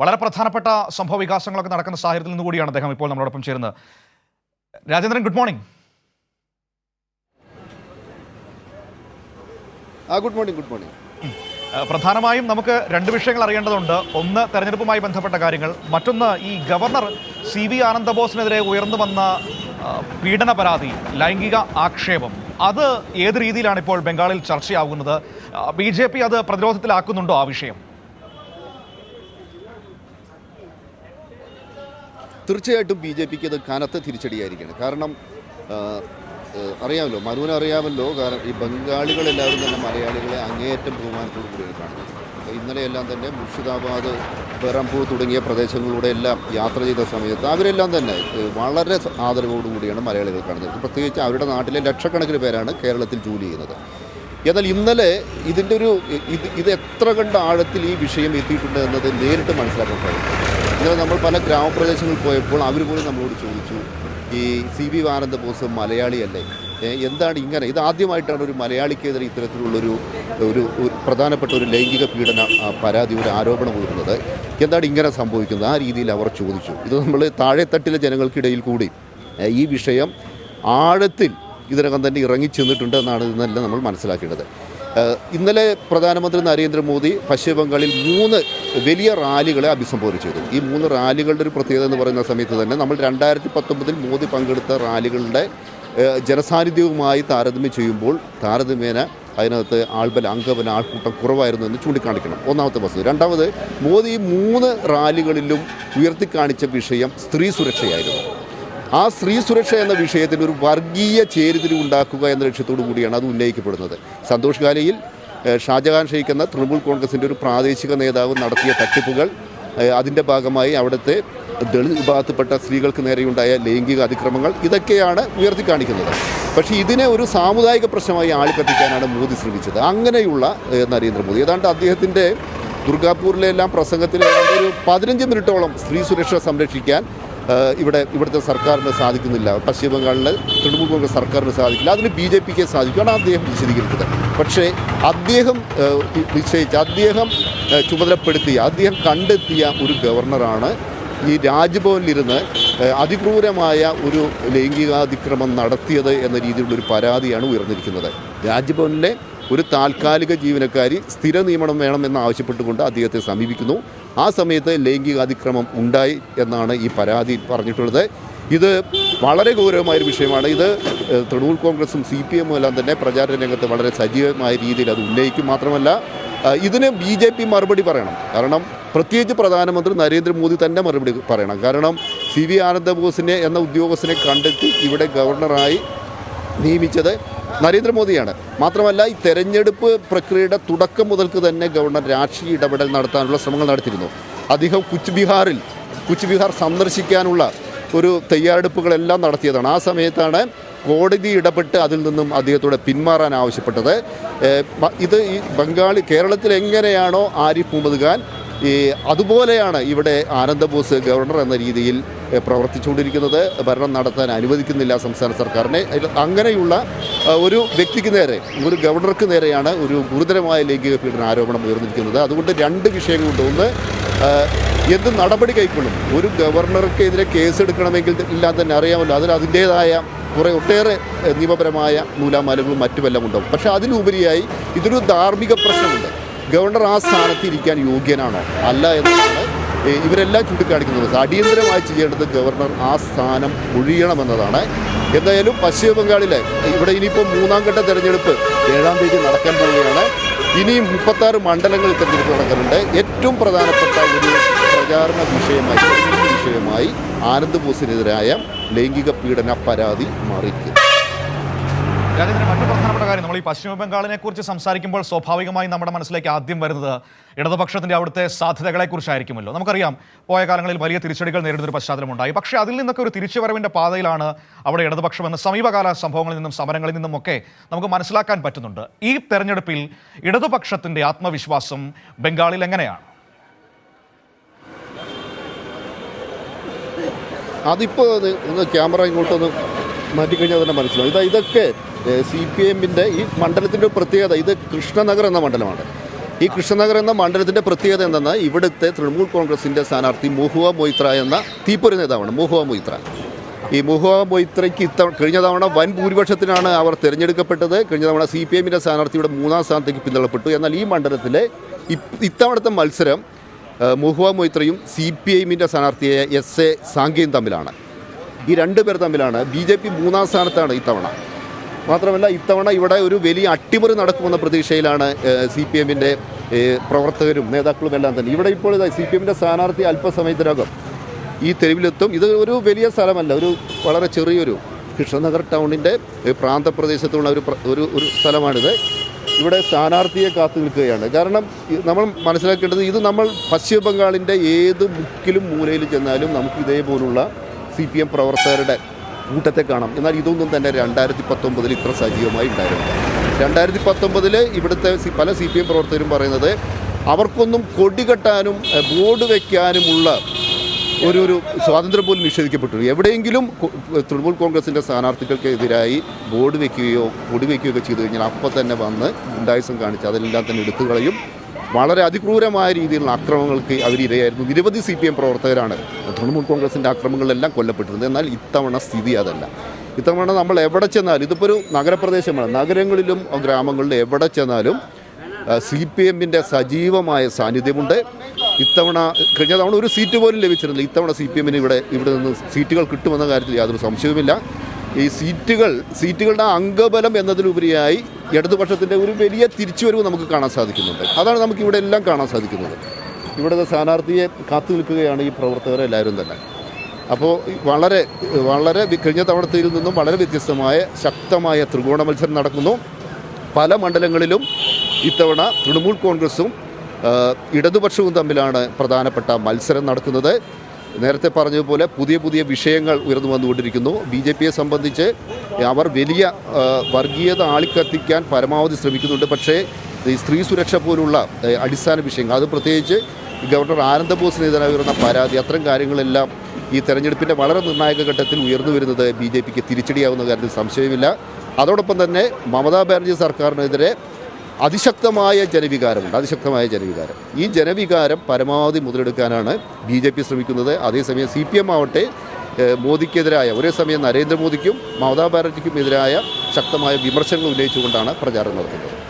വളരെ പ്രധാനപ്പെട്ട സംഭവ വികാസങ്ങളൊക്കെ നടക്കുന്ന സാഹചര്യത്തിൽ നിന്ന് കൂടിയാണ് അദ്ദേഹം ഇപ്പോൾ നമ്മളോടൊപ്പം ചേരുന്നത്. Rajendran good morning good morning good morning പ്രധാനമായും നമുക്ക് രണ്ട് വിഷയങ്ങൾ അറിയേണ്ടതുണ്ട്. ഒന്ന് തെരഞ്ഞെടുപ്പുമായി ബന്ധപ്പെട്ട കാര്യങ്ങൾ. മറ്റൊന്ന് ഈ ഗവർണർ സി വി ആനന്ദബോസിനെതിരെ ഉയർന്നു വന്ന പീഡന പരാതി ലൈംഗിക ആക്ഷേപം. അത് ഏത് രീതിയിലാണ് ഇപ്പോൾ ബംഗാളിൽ ചർച്ചയാകുന്നത് ബി ജെ പി അത് പ്രതിരോധത്തിലാക്കുന്നുണ്ടോ ആ വിഷയം? തീർച്ചയായിട്ടും ബി ജെ പിക്ക് അത് കനത്ത തിരിച്ചടിയായിരിക്കണം. കാരണം അറിയാമല്ലോ മനുവിനെ അറിയാമല്ലോ കാരണം ഈ ബംഗാളികളെല്ലാവരും തന്നെ മലയാളികളെ അങ്ങേയറ്റം ബഹുമാനത്തോടു കൂടിയാണ് കാണുന്നത്. അപ്പോൾ ഇന്നലെയെല്ലാം തന്നെ മുർഷിദാബാദ് ബെറംപൂർ തുടങ്ങിയ പ്രദേശങ്ങളിലൂടെ എല്ലാം യാത്ര ചെയ്ത സമയത്ത് അവരെല്ലാം തന്നെ വളരെ ആദരവോടുകൂടിയാണ് മലയാളികൾ കാണുന്നത്. പ്രത്യേകിച്ച് അവരുടെ നാട്ടിലെ ലക്ഷക്കണക്കിന് പേരാണ് കേരളത്തിൽ ജോലി ചെയ്യുന്നത്. എന്നാൽ ഇന്നലെ ഇതിന്റെ ഒരു ഇത് ഇത് എത്ര കണ്ട ആഴത്തിൽ ഈ വിഷയം എത്തിയിട്ടുണ്ട് എന്നത് നേരിട്ട് മനസ്സിലാക്കാൻ സാധിക്കും ഇന്നലെ നമ്മൾ പല ഗ്രാമപ്രദേശങ്ങളിൽ പോയപ്പോൾ അവർ പോലും നമ്മളോട് ചോദിച്ചു ഈ സി വി ആനന്ദ ബോസ് മലയാളിയല്ലേ? എന്താണ് ഇങ്ങനെ? ഇത് ആദ്യമായിട്ടാണ് ഒരു മലയാളിക്കെതിരെ ഇത്തരത്തിലുള്ളൊരു ഒരു പ്രധാനപ്പെട്ട ഒരു ലൈംഗിക പീഡന പരാതി ഒരു ആരോപണം ഉയർന്നത്. എന്താണ് ഇങ്ങനെ സംഭവിക്കുന്നത്? ആ രീതിയിൽ അവർ ചോദിച്ചു. ഇത് നമ്മൾ താഴെത്തട്ടിലെ ജനങ്ങൾക്കിടയിൽ കൂടി ഈ വിഷയം ആഴത്തിൽ ഇതിനകം തന്നെ ഇറങ്ങിച്ചെന്നിട്ടുണ്ട് എന്നാണ് ഇന്നെല്ലാം നമ്മൾ മനസ്സിലാക്കേണ്ടത്. ഇന്നലെ പ്രധാനമന്ത്രി നരേന്ദ്രമോദി പശ്ചിമബംഗാളിൽ മൂന്ന് വലിയ റാലികളെ അഭിസംബോധന ചെയ്തു. ഈ മൂന്ന് റാലികളുടെ ഒരു പ്രത്യേകത എന്ന് പറയുന്ന സമയത്ത് തന്നെ നമ്മൾ രണ്ടായിരത്തി പത്തൊമ്പതിൽ മോദി പങ്കെടുത്ത റാലികളുടെ ജനസാന്നിധ്യവുമായി താരതമ്യം ചെയ്യുമ്പോൾ താരതമ്യേന അതിനകത്ത് ആൾബല അംഗബല ആൾക്കൂട്ടം കുറവായിരുന്നു എന്ന് ചൂണ്ടിക്കാണിക്കണം. ഒന്നാമത്തെ വസ്തു രണ്ടാമത് മോദി മൂന്ന് റാലികളിലും ഉയർത്തിക്കാണിച്ച വിഷയം സ്ത്രീ സുരക്ഷയായിരുന്നു. ആ സ്ത്രീ സുരക്ഷ എന്ന വിഷയത്തിൽ ഒരു വർഗീയ ചേരിതിരി ഉണ്ടാക്കുക എന്ന ലക്ഷ്യത്തോടു കൂടിയാണ് അത് ഉന്നയിക്കപ്പെടുന്നത്. സന്തോഷ് ഗാലയിൽ ഷാജഹാൻ ഷെയ്ഖ് എന്ന തൃണമൂൽ കോൺഗ്രസിന്റെ ഒരു പ്രാദേശിക നേതാവ് നടത്തിയ തട്ടിപ്പുകൾ അതിന്റെ ഭാഗമായി അവിടുത്തെ ദളിത് വിഭാഗത്തിൽപ്പെട്ട സ്ത്രീകൾക്ക് നേരെയുണ്ടായ ലൈംഗിക അതിക്രമങ്ങൾ ഇതൊക്കെയാണ് ഉയർത്തി കാണിക്കുന്നത് പക്ഷേ ഇതിനെ ഒരു സാമുദായിക പ്രശ്നമായി ആളിക്കത്തിക്കാനാണ് മോദി ശ്രമിച്ചത്. അങ്ങനെയുള്ള നരേന്ദ്രമോദി. ഏതാണ്ട് അദ്ദേഹത്തിന്റെ ദുർഗാപൂരിലെ എല്ലാം പ്രസംഗത്തിൽ ഒരു പതിനഞ്ച് മിനിറ്റോളം സ്ത്രീ സുരക്ഷ സംരക്ഷിക്കാൻ ഇവിടെ ഇവിടുത്തെ സർക്കാരിന് സാധിക്കുന്നില്ല. പശ്ചിമ ബംഗാളിലെ തൃണമൂൽ കോൺഗ്രസ് സർക്കാരിന് സാധിക്കില്ല. അതിന് ബി ജെ പിക്ക് സാധിക്കുകയാണ് അദ്ദേഹം വിശദീകരിച്ചത് പക്ഷേ അദ്ദേഹം നിശ്ചയിച്ച അദ്ദേഹം ചുമതലപ്പെടുത്തിയ അദ്ദേഹം കണ്ടെത്തിയ ഒരു ഗവർണറാണ് ഈ രാജ്ഭവനിലിരുന്ന് അതിക്രൂരമായ ഒരു ലൈംഗികാതിക്രമം നടത്തിയത് എന്ന രീതിയിലുള്ളൊരു പരാതിയാണ് ഉയർന്നിരിക്കുന്നത്. രാജ്ഭവനിലെ ഒരു താൽക്കാലിക ജീവനക്കാരി സ്ഥിര നിയമനം വേണമെന്ന് ആവശ്യപ്പെട്ടുകൊണ്ട് അദ്ദേഹത്തെ സമീപിക്കുന്നു. ആ സമയത്ത് ലൈംഗികാതിക്രമം ഉണ്ടായി എന്നാണ് ഈ പരാതി പറഞ്ഞിട്ടുള്ളത്. ഇത് വളരെ ഗൗരവമായൊരു വിഷയമാണ്. ഇത് തൃണമൂൽ കോൺഗ്രസും സി പി എമ്മും എല്ലാം തന്നെ പ്രചാരണ രംഗത്ത് വളരെ സജീവമായ രീതിയിൽ അത് ഉന്നയിക്കും മാത്രമല്ല ഇതിന് ബി ജെ പി മറുപടി പറയണം. കാരണം പ്രത്യേകിച്ച് പ്രധാനമന്ത്രി നരേന്ദ്രമോദി തന്നെ മറുപടി പറയണം. കാരണം സി വി ആനന്ദബോസിനെ എന്ന ഉദ്യോഗസ്ഥനെ കണ്ടെത്തി ഇവിടെ ഗവർണറായി നിയമിച്ചത് നരേന്ദ്രമോദിയാണ്. മാത്രമല്ല ഈ തെരഞ്ഞെടുപ്പ് പ്രക്രിയയുടെ തുടക്കം മുതൽക്ക് തന്നെ ഗവർണർ രാഷ്ട്രീയ ഇടപെടൽ നടത്താനുള്ള ശ്രമങ്ങൾ നടത്തിയിരുന്നു. അദ്ദേഹം കുച്ച് ബിഹാറിൽ കുച്ച് ബിഹാർ സന്ദർശിക്കാനുള്ള ഒരു തയ്യാറെടുപ്പുകളെല്ലാം നടത്തിയതാണ്. ആ സമയത്താണ് കോടതി ഇടപെട്ട് അതിൽ നിന്നും അദ്ദേഹത്തോട് പിന്മാറാൻ ആവശ്യപ്പെട്ടത്. ഇത് ഈ ബംഗാളി കേരളത്തിൽ എങ്ങനെയാണോ ആരിഫ് മുഹമ്മദ് ഖാൻ ഈ അതുപോലെയാണ് ഇവിടെ ആനന്ദബോസ് ഗവർണർ എന്ന രീതിയിൽ പ്രവർത്തിച്ചുകൊണ്ടിരിക്കുന്നത് ഭരണം നടത്താൻ അനുവദിക്കുന്നില്ല സംസ്ഥാന സർക്കാരിനെ. അങ്ങനെയുള്ള ഒരു വ്യക്തിക്ക് നേരെ ഒരു ഗവർണർക്ക് നേരെയാണ് ഒരു ഗുരുതരമായ ലൈംഗിക പീഡന ആരോപണം ഉയർന്നിരിക്കുന്നത്. അതുകൊണ്ട് രണ്ട് വിഷയങ്ങളുണ്ട് ഒന്ന് എന്ത് നടപടി കൈക്കൊള്ളും? ഒരു ഗവർണർക്കെതിരെ കേസെടുക്കണമെങ്കിൽ എല്ലാം തന്നെ അറിയാമല്ലോ. അതിൽ അതിന്റേതായ കുറേ ഒട്ടേറെ നിയമപരമായ നൂലാമാലകളും മറ്റുമെല്ലാം ഉണ്ടാവും. പക്ഷേ അതിലുപരിയായി ഇതൊരു ധാർമ്മിക പ്രശ്നമുണ്ട്. ഗവർണർ ആ സ്ഥാനത്ത് ഇരിക്കാൻ യോഗ്യനാണോ? അല്ല എന്നതാണ് ഏ, ഇവരെല്ലാം ചൂണ്ടിക്കാണിക്കുന്നത് അടിയന്തരമായി ചെയ്യേണ്ടത് ഗവർണർ ആ സ്ഥാനം ഒഴിയണമെന്നതാണ്. എന്തായാലും പശ്ചിമ ബംഗാളിലെ ഇവിടെ ഇനിയിപ്പോൾ മൂന്നാം ഘട്ട തെരഞ്ഞെടുപ്പ് ഏഴാം തീയതി നടക്കാൻ പോവുകയാണ്. ഇനിയും മുപ്പത്താറ് മണ്ഡലങ്ങളിൽ തെരഞ്ഞെടുപ്പ് നടക്കുന്നുണ്ട്. ഏറ്റവും പ്രധാനപ്പെട്ട ഒരു പ്രചാരണ വിഷയമായി വിഷയമായി ആനന്ദ് ബോസിനെതിരായ ലൈംഗിക പീഡന പരാതി മാറിയിരിക്കുന്നു. രാജേന്ദ്രൻ മറ്റു പ്രധാനപ്പെട്ട കാര്യം നമ്മൾ ഈ പശ്ചിമ ബംഗാളിനെ കുറിച്ച് സംസാരിക്കുമ്പോൾ സ്വാഭാവികമായി നമ്മുടെ മനസ്സിലേക്ക് ആദ്യം വരുന്നത് ഇടതുപക്ഷത്തിന്റെ അവിടുത്തെ സാധ്യതകളെ കുറിച്ചായിരിക്കുമല്ലോ. നമുക്കറിയാം പോയ കാലങ്ങളിൽ വലിയ തിരിച്ചടികൾ നേരിടുന്ന ഒരു പശ്ചാത്തലം പശ്ചാത്തലമുണ്ടായി. പക്ഷേ അതിൽ നിന്നൊക്കെ ഒരു തിരിച്ചുവരവിന്റെ പാതയിലാണ് അവിടെ ഇടതുപക്ഷം എന്ന സമീപകാല സംഭവങ്ങളിൽ നിന്നും സമരങ്ങളിൽ നിന്നും ഒക്കെ നമുക്ക് മനസ്സിലാക്കാൻ പറ്റുന്നുണ്ട്. ഈ തെരഞ്ഞെടുപ്പിൽ ഇടതുപക്ഷത്തിന്റെ ആത്മവിശ്വാസം ബംഗാളിൽ എങ്ങനെയാണ്? അതിപ്പോൾ ഒന്ന് ക്യാമറ ഇങ്ങോട്ടൊന്ന് മാറ്റിക്കഴിഞ്ഞാൽ തന്നെ മനസ്സിലാവും. ഇതാ ഇതൊക്കെ സി പി എമ്മിന്റെ ഈ മണ്ഡലത്തിന്റെ പ്രത്യേകത ഇത് കൃഷ്ണനഗർ എന്ന മണ്ഡലമാണ്. ഈ കൃഷ്ണനഗർ എന്ന മണ്ഡലത്തിന്റെ പ്രത്യേകത എന്തെന്നാൽ ഇവിടുത്തെ തൃണമൂൽ കോൺഗ്രസിന്റെ സ്ഥാനാർത്ഥി മുഹുവ മൊയ്ത്ര എന്ന തീപ്പൊരു നേതാവാണ് മുഹുവ മൊയ്ത്ര. ഈ മുഹുവ മൊയ്ത്രയ്ക്ക് ഇത്തവണ കഴിഞ്ഞ തവണ വൻ ഭൂരിപക്ഷത്തിനാണ് അവർ തിരഞ്ഞെടുക്കപ്പെട്ടത്. കഴിഞ്ഞ തവണ സി പി എമ്മിന്റെ സ്ഥാനാർത്ഥിയുടെ മൂന്നാം സ്ഥാനത്തേക്ക് പിന്തള്ളപ്പെട്ടു. എന്നാൽ ഈ മണ്ഡലത്തിലെ ഇത്തവണത്തെ മത്സരം മുഹുവ മൊയ്ത്രയും സി പി എമ്മിന്റെ സ്ഥാനാർത്ഥിയായ എസ് എ സാങ്കയും തമ്മിലാണ്. ഈ രണ്ട് പേർ തമ്മിലാണ്. ബി ജെ പി മൂന്നാം സ്ഥാനത്താണ് ഇത്തവണ. മാത്രമല്ല ഇത്തവണ ഇവിടെ ഒരു വലിയ അട്ടിമറി നടക്കുമെന്ന പ്രതീക്ഷയിലാണ് സി പി എമ്മിന്റെ പ്രവർത്തകരും നേതാക്കളും എല്ലാം തന്നെ. ഇവിടെ ഇപ്പോൾ സി പി എമ്മിന്റെ സ്ഥാനാർത്ഥി അല്പസമയത്തിനകം ഈ തെരുവിലെത്തും. ഇത് ഒരു വലിയ സ്ഥലമല്ല ഒരു വളരെ ചെറിയൊരു കൃഷ്ണനഗർ ടൗണിന്റെ പ്രാന്തപ്രദേശത്തുള്ള ഒരു ഒരു ഒരു സ്ഥലമാണിത്. ഇവിടെ സ്ഥാനാർത്ഥിയെ കാത്തു നിൽക്കുകയാണ്. കാരണം നമ്മൾ മനസ്സിലാക്കേണ്ടത് ഇത് നമ്മൾ പശ്ചിമ ബംഗാളിന്റെ ഏത് മുക്കിലും മൂലയിൽ ചെന്നാലും നമുക്ക് ഇതേപോലുള്ള സി പി എം പ്രവർത്തകരുടെ കൂട്ടത്തെ കാണാം. എന്നാൽ ഇതൊന്നും തന്നെ രണ്ടായിരത്തി പത്തൊമ്പതിൽ ഇത്ര സജീവമായി ഉണ്ടായിരുന്നില്ല. രണ്ടായിരത്തി പത്തൊമ്പതിൽ ഇവിടുത്തെ പല സി പി എം പ്രവർത്തകരും പറയുന്നത് അവർക്കൊന്നും കൊടികെട്ടാനും ബോർഡ് വയ്ക്കാനുമുള്ള ഒരു ഒരു സ്വാതന്ത്ര്യം പോലും നിഷേധിക്കപ്പെട്ടു എവിടെയെങ്കിലും തൃണമൂൽ കോൺഗ്രസിന്റെ സ്ഥാനാർത്ഥികൾക്കെതിരായി ബോർഡ് വയ്ക്കുകയോ കൊടി വയ്ക്കുകയോ ഒക്കെ ചെയ്തു കഴിഞ്ഞാൽ അപ്പോൾ തന്നെ വന്ന് ഗുണ്ടായുസം കാണിച്ച് അതെല്ലാം തന്നെ എടുത്തു കളയും. വളരെ അതിക്രൂരമായ രീതിയിലുള്ള ആക്രമണങ്ങൾക്ക് അവരിരയായിരുന്നു നിരവധി സി പി എം പ്രവർത്തകരാണ് തൃണമൂൽ കോൺഗ്രസിന്റെ അക്രമങ്ങളിലെല്ലാം കൊല്ലപ്പെട്ടിരുന്നത്. എന്നാൽ ഇത്തവണ സ്ഥിതി അതല്ല. ഇത്തവണ നമ്മൾ എവിടെ ചെന്നാലും ഇതിപ്പോൾ ഒരു നഗരപ്രദേശമാണ്. നഗരങ്ങളിലും ഗ്രാമങ്ങളിലും എവിടെ ചെന്നാലും സി പി എമ്മിന്റെ സജീവമായ സാന്നിധ്യമുണ്ട്. ഇത്തവണ കഴിഞ്ഞ തവണ ഒരു സീറ്റ് പോലും ലഭിച്ചിരുന്നില്ല. ഇത്തവണ സി പി എമ്മിന് ഇവിടെ ഇവിടെ നിന്ന് സീറ്റുകൾ കിട്ടുമെന്ന കാര്യത്തിൽ യാതൊരു സംശയവുമില്ല. ഈ സീറ്റുകൾ സീറ്റുകളുടെ അംഗബലം എന്നതിലുപരിയായി ഇടതുപക്ഷത്തിന്റെ ഒരു വലിയ തിരിച്ചുവരവ് നമുക്ക് കാണാൻ സാധിക്കുന്നുണ്ട്. അതാണ് നമുക്ക് ഇവിടെ എല്ലാം കാണാൻ സാധിക്കുന്നത്. ഇവിടുത്തെ സ്ഥാനാർത്ഥിയെ കാത്തു നിൽക്കുകയാണ് ഈ പ്രവർത്തകർ എല്ലാവരും തന്നെ. അപ്പോൾ വളരെ വളരെ കഴിഞ്ഞ തവണത്തിൽ നിന്നും വളരെ വ്യത്യസ്തമായ ശക്തമായ ത്രികോണ മത്സരം നടക്കുന്നു. പല മണ്ഡലങ്ങളിലും ഇത്തവണ തൃണമൂൽ കോൺഗ്രസും ഇടതുപക്ഷവും തമ്മിലാണ് പ്രധാനപ്പെട്ട മത്സരം നടക്കുന്നത്. നേരത്തെ പറഞ്ഞതുപോലെ പുതിയ പുതിയ വിഷയങ്ങൾ ഉയർന്നു വന്നുകൊണ്ടിരിക്കുന്നു. ബി ജെ പിയെ സംബന്ധിച്ച് അവർ വലിയ വർഗീയത ആളിക്കത്തിക്കാൻ പരമാവധി ശ്രമിക്കുന്നുണ്ട്. പക്ഷേ ഈ സ്ത്രീ സുരക്ഷ പോലുള്ള അടിസ്ഥാന വിഷയങ്ങൾ അത് പ്രത്യേകിച്ച് ഗവർണർ ആനന്ദബോസിനെതിരെ ഉയർന്ന പരാതി അത്തരം കാര്യങ്ങളെല്ലാം ഈ തെരഞ്ഞെടുപ്പിന്റെ വളരെ നിർണായക ഘട്ടത്തിൽ ഉയർന്നു വരുന്നത് ബി ജെ പിക്ക് തിരിച്ചടിയാവുന്ന കാര്യത്തിൽ സംശയമില്ല. അതോടൊപ്പം തന്നെ മമതാ ബാനർജി സർക്കാരിനെതിരെ അതിശക്തമായ ജനവികാരമുണ്ട് അതിശക്തമായ ജനവികാരം. ഈ ജനവികാരം പരമാവധി മുതലെടുക്കാനാണ് ബി ജെ പി ശ്രമിക്കുന്നത്. അതേസമയം സി പി എം ആവട്ടെ മോദിക്കെതിരായ ഒരേ സമയം നരേന്ദ്രമോദിക്കും മമതാ ബാനർജിക്കും എതിരായ ശക്തമായ വിമർശനങ്ങൾ ഉന്നയിച്ചുകൊണ്ടാണ് പ്രചാരണം നടത്തുന്നത്.